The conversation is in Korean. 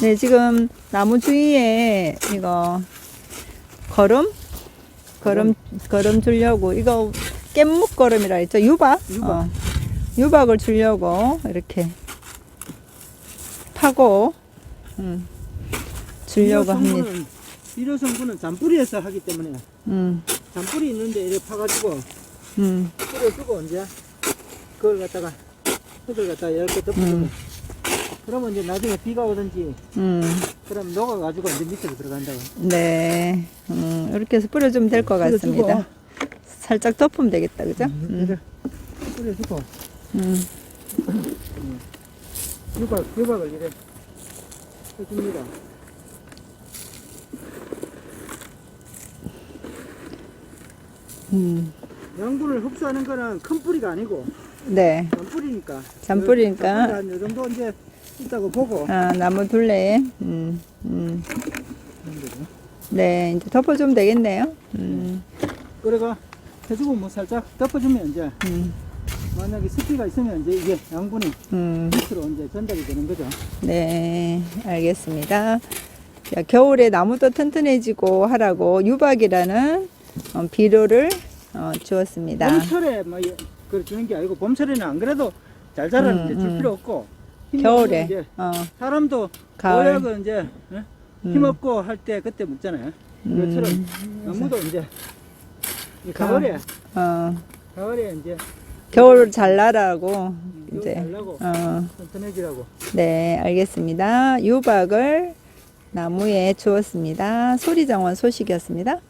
네, 지금 나무 주위에 이거 거름? 거름, 거름 주려고. 이거 깻묵 거름이라 했죠? 유박? 유박. 어, 유박을 주려고 이렇게 파고, 음, 주려고 합니다. 비료 성분은 잔뿌리에서 하기 때문에 음, 잔뿌리 있는데 이렇게 파가지고 음, 뿌려주고 이제 그걸 갖다가 흙을 갖다가 이렇게 덮어주고 음. 그러면 이제 나중에 비가 오든지 음, 그럼 녹아가지고 이제 밑으로 들어간다고 네. 음, 이렇게 해서 뿌려주면 될 것 뿌려주고, 같습니다. 살짝 덮으면 되겠다, 그죠? 음, 음, 뿌려주고 음, 유박, 유박을 이래 해줍니다 음. 양분을 흡수하는 거는 큰 뿌리가 아니고 네. 잔뿌리니까 잔뿌리니까. 한요 정도 이제 있다고 보고 아, 나무 둘레. 음, 음. 네, 이제 덮어주면 되겠네요. 음, 그래가 해주고 뭐 살짝 덮어주면 이제 음, 만약에 습기가 있으면 이제 이게 양분이 음. 밑으로 이제 전달이 되는 거죠. 네, 알겠습니다. 자, 겨울에 나무도 튼튼해지고 하라고 유박이라는 어, 비료를 어, 주었습니다. 봄철에 뭐 예, 그걸 주는 게 아니고 봄철에는 안 그래도 잘 자라는데 음, 줄 음. 필요 없고 겨울에, 이제 어, 사람도 가을. 보약은 이제 예? 음. 힘없고 할 때 그때 먹잖아요. 그처럼 음, 나무도 이제 이 가- 가을에 어, 가을에 이제 겨울 잘 나라고 이제, 잘나고 어, 튼튼해지라고 네, 알겠습니다. 유박을 나무에 주었습니다. 소리정원 소식이었습니다.